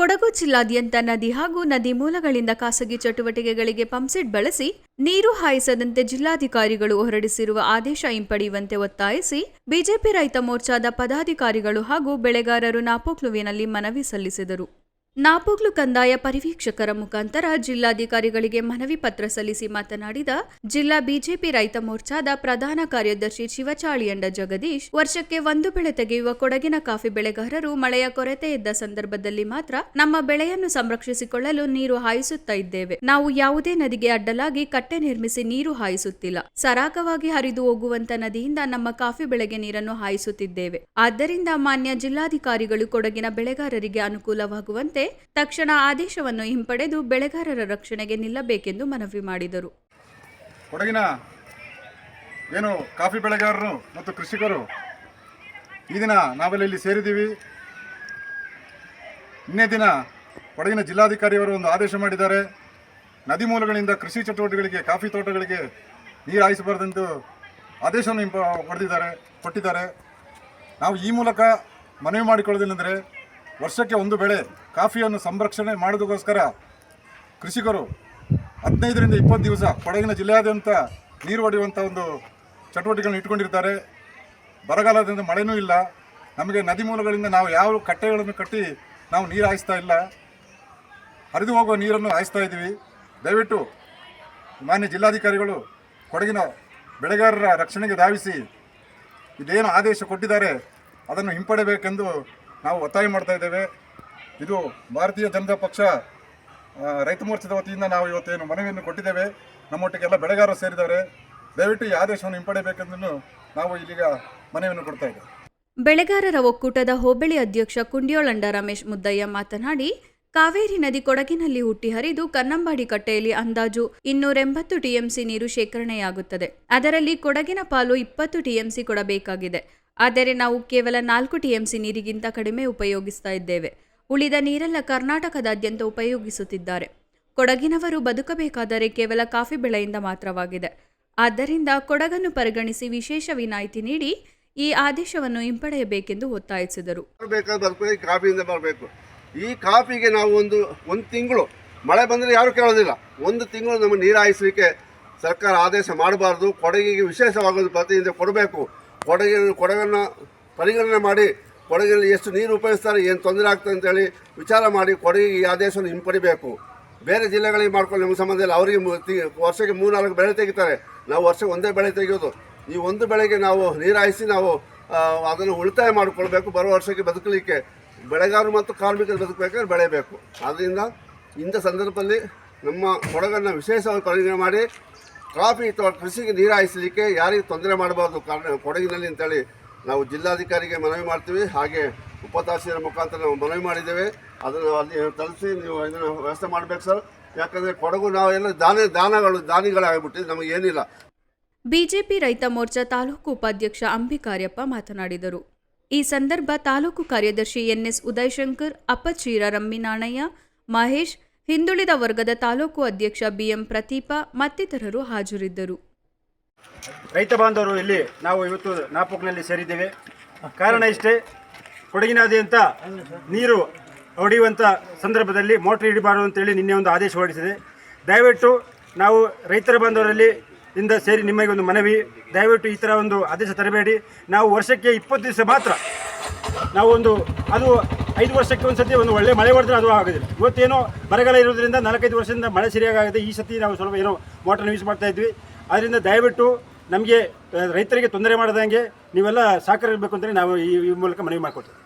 ಕೊಡಗು ಜಿಲ್ಲಾದ್ಯಂತ ನದಿ ಹಾಗೂ ನದಿ ಮೂಲಗಳಿಂದ ಖಾಸಗಿ ಚಟುವಟಿಕೆಗಳಿಗೆ ಪಂಪ್ಸೆಟ್ ಬಳಸಿ ನೀರು ಹಾಯಿಸದಂತೆ ಜಿಲ್ಲಾಧಿಕಾರಿಗಳು ಹೊರಡಿಸಿರುವ ಆದೇಶ ಹಿಂಪಡೆಯುವಂತೆ ಒತ್ತಾಯಿಸಿ ಬಿಜೆಪಿ ರೈತ ಮೋರ್ಚಾದ ಪದಾಧಿಕಾರಿಗಳು ಹಾಗೂ ಬೆಳೆಗಾರರು ನಾಪೋಕ್ಲುವಿನಲ್ಲಿ ಮನವಿ ಸಲ್ಲಿಸಿದರು. ನಾಪೋಕ್ಲು ಕಂದಾಯ ಪರಿವೀಕ್ಷಕರ ಮುಖಾಂತರ ಜಿಲ್ಲಾಧಿಕಾರಿಗಳಿಗೆ ಮನವಿ ಪತ್ರ ಸಲ್ಲಿಸಿ ಮಾತನಾಡಿದ ಜಿಲ್ಲಾ ಬಿಜೆಪಿ ರೈತ ಮೋರ್ಚಾದ ಪ್ರಧಾನ ಕಾರ್ಯದರ್ಶಿ ಶಿವಚಾಳಿಯಂಡ ಜಗದೀಶ್, ವರ್ಷಕ್ಕೆ ಒಂದು ಬೆಳೆ ತೆಗೆಯುವ ಕೊಡಗಿನ ಕಾಫಿ ಬೆಳೆಗಾರರು ಮಳೆಯ ಕೊರತೆ ಇದ್ದ ಸಂದರ್ಭದಲ್ಲಿ ಮಾತ್ರ ನಮ್ಮ ಬೆಳೆಯನ್ನು ಸಂರಕ್ಷಿಸಿಕೊಳ್ಳಲು ನೀರು ಹಾಯಿಸುತ್ತಾ ಇದ್ದೇವೆ. ನಾವು ಯಾವುದೇ ನದಿಗೆ ಅಡ್ಡಲಾಗಿ ಕಟ್ಟೆ ನಿರ್ಮಿಸಿ ನೀರು ಹಾಯಿಸುತ್ತಿಲ್ಲ. ಸರಾಗವಾಗಿ ಹರಿದು ಹೋಗುವಂತ ನದಿಯಿಂದ ನಮ್ಮ ಕಾಫಿ ಬೆಳೆಗೆ ನೀರನ್ನು ಹಾಯಿಸುತ್ತಿದ್ದೇವೆ. ಆದ್ದರಿಂದ ಮಾನ್ಯ ಜಿಲ್ಲಾಧಿಕಾರಿಗಳು ಕೊಡಗಿನ ಬೆಳೆಗಾರರಿಗೆ ಅನುಕೂಲವಾಗುವಂತೆ ತಕ್ಷಣ ಆದೇಶವನ್ನು ಹಿಂಪಡೆದು ಬೆಳೆಗಾರರ ರಕ್ಷಣೆಗೆ ನಿಲ್ಲಬೇಕೆಂದು ಮನವಿ ಮಾಡಿದರು. ಕೊಡಗಿನ ಏನು ಕಾಫಿ ಬೆಳೆಗಾರರು ಮತ್ತು ಕೃಷಿಕರು ಈ ದಿನ ನಾವೆಲ್ಲ ಇಲ್ಲಿ ಸೇರಿದ್ದೀವಿ. ನಿನ್ನೆ ದಿನ ಕೊಡಗಿನ ಜಿಲ್ಲಾಧಿಕಾರಿಯವರು ಒಂದು ಆದೇಶ ಮಾಡಿದ್ದಾರೆ. ನದಿ ಮೂಲಗಳಿಂದ ಕೃಷಿ ಚಟುವಟಿಕೆಗಳಿಗೆ, ಕಾಫಿ ತೋಟಗಳಿಗೆ ನೀರು ಹಾಯಿಸಬಾರ್ದೆಂದು ಆದೇಶವನ್ನು ಇಂಪ ಹೊಡೆದಿದ್ದಾರೆ, ಕೊಟ್ಟಿದ್ದಾರೆ. ನಾವು ಈ ಮೂಲಕ ಮನವಿ ಮಾಡಿಕೊಳ್ಳೋದೇನೆಂದರೆ ವರ್ಷಕ್ಕೆ ಒಂದು ಬೆಳೆ ಕಾಫಿಯನ್ನು ಸಂರಕ್ಷಣೆ ಮಾಡೋದಕ್ಕೋಸ್ಕರ ಕೃಷಿಕರು ಹದಿನೈದರಿಂದ ಇಪ್ಪತ್ತು ದಿವಸ ಕೊಡಗಿನ ಜಿಲ್ಲೆಯಾದ್ಯಂತ ನೀರು ಹೊಡೆಯುವಂಥ ಒಂದು ಚಟುವಟಿಕೆಗಳನ್ನು ಇಟ್ಕೊಂಡಿರ್ತಾರೆ ಬರಗಾಲದಿಂದ ಮಳೆನೂ ಇಲ್ಲ. ನಮಗೆ ನದಿ ಮೂಲಗಳಿಂದ ನಾವು ಯಾವ ಕಟ್ಟೆಗಳನ್ನು ಕಟ್ಟಿ ನಾವು ನೀರು ಹಾಯಿಸ್ತಾ ಇಲ್ಲ. ಹರಿದು ಹೋಗುವ ನೀರನ್ನು ಹಾಯಿಸ್ತಾ ಇದ್ದೀವಿ. ದಯವಿಟ್ಟು ಮಾನ್ಯ ಜಿಲ್ಲಾಧಿಕಾರಿಗಳು ಕೊಡಗಿನ ಬೆಳೆಗಾರರ ರಕ್ಷಣೆಗೆ ಧಾವಿಸಿ ಇದೇನು ಆದೇಶ ಕೊಟ್ಟಿದ್ದಾರೆ ಅದನ್ನು ಹಿಂಪಡೆಯಬೇಕೆಂದು ನಾವು ಒತ್ತಾಯ ಮಾಡ್ತಾ ಇದ್ದೇವೆ. ಇದು ಭಾರತೀಯ ಜನತಾ ಪಕ್ಷ ರೈತ ಮೋರ್ಚಾದ ವತಿಯಿಂದ ನಾವು ಇವತ್ತೇನು ಮನವಿಯನ್ನು ಕೊಟ್ಟಿದ್ದೇವೆ. ನಮ್ಮೊಟ್ಟಿಗೆ ಎಲ್ಲ ಬೆಳೆಗಾರರು ಸೇರಿದ್ದಾರೆ. ದಯವಿಟ್ಟು ಈ ಆದೇಶವನ್ನು ಹಿಂಪಡೆಯಬೇಕೆಂದು ನಾವು ಇಲ್ಲಿಗ ಮನವಿಯನ್ನು ಕೊಡ್ತಾ ಇದ್ದೇವೆ. ಬೆಳೆಗಾರರ ಒಕ್ಕೂಟದ ಹೋಬಳಿ ಅಧ್ಯಕ್ಷ ಕುಂಡ್ಯೋಳಂಡ ರಮೇಶ್ ಮುದ್ದಯ್ಯ ಮಾತನಾಡಿ, ಕಾವೇರಿ ನದಿ ಕೊಡಗಿನಲ್ಲಿ ಹುಟ್ಟಿ ಹರಿದು ಕನ್ನಂಬಾಡಿ ಕಟ್ಟೆಯಲ್ಲಿ ಅಂದಾಜು ಇನ್ನೂರೆಂಬತ್ತು ಟಿಎಂಸಿ ನೀರು ಶೇಖರಣೆಯಾಗುತ್ತದೆ. ಅದರಲ್ಲಿ ಕೊಡಗಿನ ಪಾಲು ಇಪ್ಪತ್ತು ಟಿಎಂಸಿ ಕೊಡಬೇಕಾಗಿದೆ. ಆದರೆ ನಾವು ಕೇವಲ ನಾಲ್ಕು ಟಿಎಂಸಿ ನೀರಿಗಿಂತ ಕಡಿಮೆ ಉಪಯೋಗಿಸ್ತಾ ಇದ್ದೇವೆ. ಉಳಿದ ನೀರೆಲ್ಲ ಕರ್ನಾಟಕದಾದ್ಯಂತ ಉಪಯೋಗಿಸುತ್ತಿದ್ದಾರೆ. ಕೊಡಗಿನವರು ಬದುಕಬೇಕಾದರೆ ಕೇವಲ ಕಾಫಿ ಬೆಳೆಯಿಂದ ಮಾತ್ರವಾಗಿದೆ. ಆದ್ದರಿಂದ ಕೊಡಗನ್ನು ಪರಿಗಣಿಸಿ ವಿಶೇಷ ವಿನಾಯಿತಿ ನೀಡಿ ಈ ಆದೇಶವನ್ನು ಹಿಂಪಡೆಯಬೇಕೆಂದು ಒತ್ತಾಯಿಸಿದರು. ಕಾಫಿಯಿಂದ ಬರಬೇಕು ಈ ಕಾಫಿಗೆ ನಾವು ಒಂದು ಒಂದು ತಿಂಗಳು, ಮಳೆ ಬಂದರೆ ಯಾರು ಕೇಳೋದಿಲ್ಲ. ಒಂದು ತಿಂಗಳು ನಮಗೆ ನೀರಾಯಿಸಲಿಕ್ಕೆ ಸರ್ಕಾರ ಆದೇಶ ಮಾಡಬಾರ್ದು. ಕೊಡಗಿಗೆ ವಿಶೇಷವಾಗೋದು ಪ್ರತಿಯಿಂದ ಕೊಡಬೇಕು. ಕೊಡಗಿನ, ಕೊಡಗನ್ನು ಪರಿಗಣನೆ ಮಾಡಿ ಕೊಡಗಿನಲ್ಲಿ ಎಷ್ಟು ನೀರು ಉಪಯೋಗಿಸ್ತಾರೆ, ಏನು ತೊಂದರೆ ಆಗ್ತದೆ ಅಂತೇಳಿ ವಿಚಾರ ಮಾಡಿ ಕೊಡಗಿಗೆ ಈ ಆದೇಶವನ್ನು ಹಿಂಪಡಿಬೇಕು. ಬೇರೆ ಜಿಲ್ಲೆಗಳಿಗೆ ಮಾಡ್ಕೊಂಡು ನಿಮ್ಮ ಸಂಬಂಧದಲ್ಲಿ ಅವರಿಗೆ ವರ್ಷಕ್ಕೆ ಮೂರ್ನಾಲ್ಕು ಬೆಳೆ ತೆಗಿತಾರೆ. ನಾವು ವರ್ಷಕ್ಕೆ ಒಂದೇ ಬೆಳೆ ತೆಗೆಯೋದು. ಈ ಒಂದು ಬೆಳೆಗೆ ನಾವು ನೀರಾಯಿಸಿ ನಾವು ಅದನ್ನು ಉಳಿತಾಯ ಮಾಡಿಕೊಳ್ಬೇಕು. ಬರೋ ವರ್ಷಕ್ಕೆ ಬದುಕಲಿಕ್ಕೆ ಬೆಳೆಗಾರರು ಮತ್ತು ಕಾರ್ಮಿಕರು ಬದುಕಬೇಕಾದ್ರೆ ಬೆಳೆಯಬೇಕು. ಆದ್ದರಿಂದ ಇಂಥ ಸಂದರ್ಭದಲ್ಲಿ ನಮ್ಮ ಕೊಡಗನ್ನು ವಿಶೇಷವಾಗಿ ಪರಿಗಣನೆ ಮಾಡಿ, ಕಾಫಿ ಅಥವಾ ಕೃಷಿಗೆ ನೀರಾಯಿಸಲಿಕ್ಕೆ ಯಾರಿಗೂ ತೊಂದರೆ ಮಾಡಬಾರ್ದು. ಕಾರಣ ಕೊಡಗಿನಲ್ಲಿ ಅಂತೇಳಿ ನಾವು ಜಿಲ್ಲಾಧಿಕಾರಿಗೆ ಮನವಿ ಮಾಡ್ತೀವಿ. ಹಾಗೆ ಉಪತಹಸೀಲರ ಮುಖಾಂತರ ನಾವು ಮನವಿ ಮಾಡಿದ್ದೇವೆ. ಅದನ್ನು ಅಲ್ಲಿ ತಲುಪಿಸಿ ನೀವು ಇದನ್ನು ವ್ಯವಸ್ಥೆ ಮಾಡಬೇಕು ಸರ್. ಯಾಕಂದರೆ ಕೊಡಗು ನಾವೆಲ್ಲ ದಾನ, ದಾನಗಳು ದಾನಿಗಳಾಗಿಬಿಟ್ಟಿದ್ದು ನಮಗೆ ಏನಿಲ್ಲ. ಬಿಜೆಪಿ ರೈತ ಮೋರ್ಚಾ ತಾಲೂಕು ಉಪಾಧ್ಯಕ್ಷ ಅಂಬಿಕಾರ್ಯಪ್ಪ ಮಾತನಾಡಿದರು. ಈ ಸಂದರ್ಭ ತಾಲೂಕು ಕಾರ್ಯದರ್ಶಿ ಎನ್ಎಸ್ ಉದಯಶಂಕರ್ ಅಪ್ಪಚೀರ ರಮ್ಮಿನಾಣಯ್ಯ ಮಹೇಶ್, ಹಿಂದುಳಿದ ವರ್ಗದ ತಾಲೂಕು ಅಧ್ಯಕ್ಷ ಬಿಎಂ ಪ್ರತೀಪ ಮತ್ತಿತರರು ಹಾಜರಿದ್ದರು. ರೈತ ಬಾಂಧವರು ಇಲ್ಲಿ ನಾವು ಇವತ್ತು ನಾಪುಕ್ನಲ್ಲಿ ಸೇರಿದ್ದೇವೆ. ಕಾರಣ ಇಷ್ಟೇ ಕೊಡಗಿನಾದ್ಯಂತ ನೀರು ಹೊಡೆಯುವಂಥ ಸಂದರ್ಭದಲ್ಲಿ ಮೋಟ್ರ್ ಹಿಡಿಬಾರದು ಅಂತೇಳಿ ನಿನ್ನೆ ಒಂದು ಆದೇಶ ಹೊರಡಿಸಿದೆ. ದಯವಿಟ್ಟು ನಾವು ರೈತರ ಬಾಂಧವರಲ್ಲಿ ಇಂದ ಸೇರಿ ನಿಮಗೆ ಒಂದು ಮನವಿ. ದಯವಿಟ್ಟು ಈ ಥರ ಒಂದು ಆದೇಶ ತರಬೇಡಿ. ನಾವು ವರ್ಷಕ್ಕೆ ಇಪ್ಪತ್ತು ದಿವಸ ಮಾತ್ರ ನಾವು ಒಂದು, ಅದು ಐದು ವರ್ಷಕ್ಕೆ ಒಂದು ಸತಿ ಒಂದು ಒಳ್ಳೆ ಮಳೆ ಹೊಡೆದ್ರೆ ಅದು ಆಗೋದಿಲ್ಲ. ಇವತ್ತೇನೋ ಬರಗಾಲ ಇರೋದ್ರಿಂದ ನಾಲ್ಕೈದು ವರ್ಷದಿಂದ ಮಳೆ ಸರಿಯಾಗುತ್ತೆ ಈ ಸತಿ ನಾವು ಸ್ವಲ್ಪ ಏನೋ ಮೋಟರ್ನ ಯೂಸ್ ಮಾಡ್ತಾ ಇದ್ವಿ. ಅದರಿಂದ ದಯವಿಟ್ಟು ನಮಗೆ ರೈತರಿಗೆ ತೊಂದರೆ ಮಾಡದಂಗೆ ನೀವೆಲ್ಲ ಇರಬೇಕು ಅಂತೇಳಿ ನಾವು ಈ ಮೂಲಕ ಮನವಿ ಮಾಡ್ಕೊಳ್ತೀವಿ.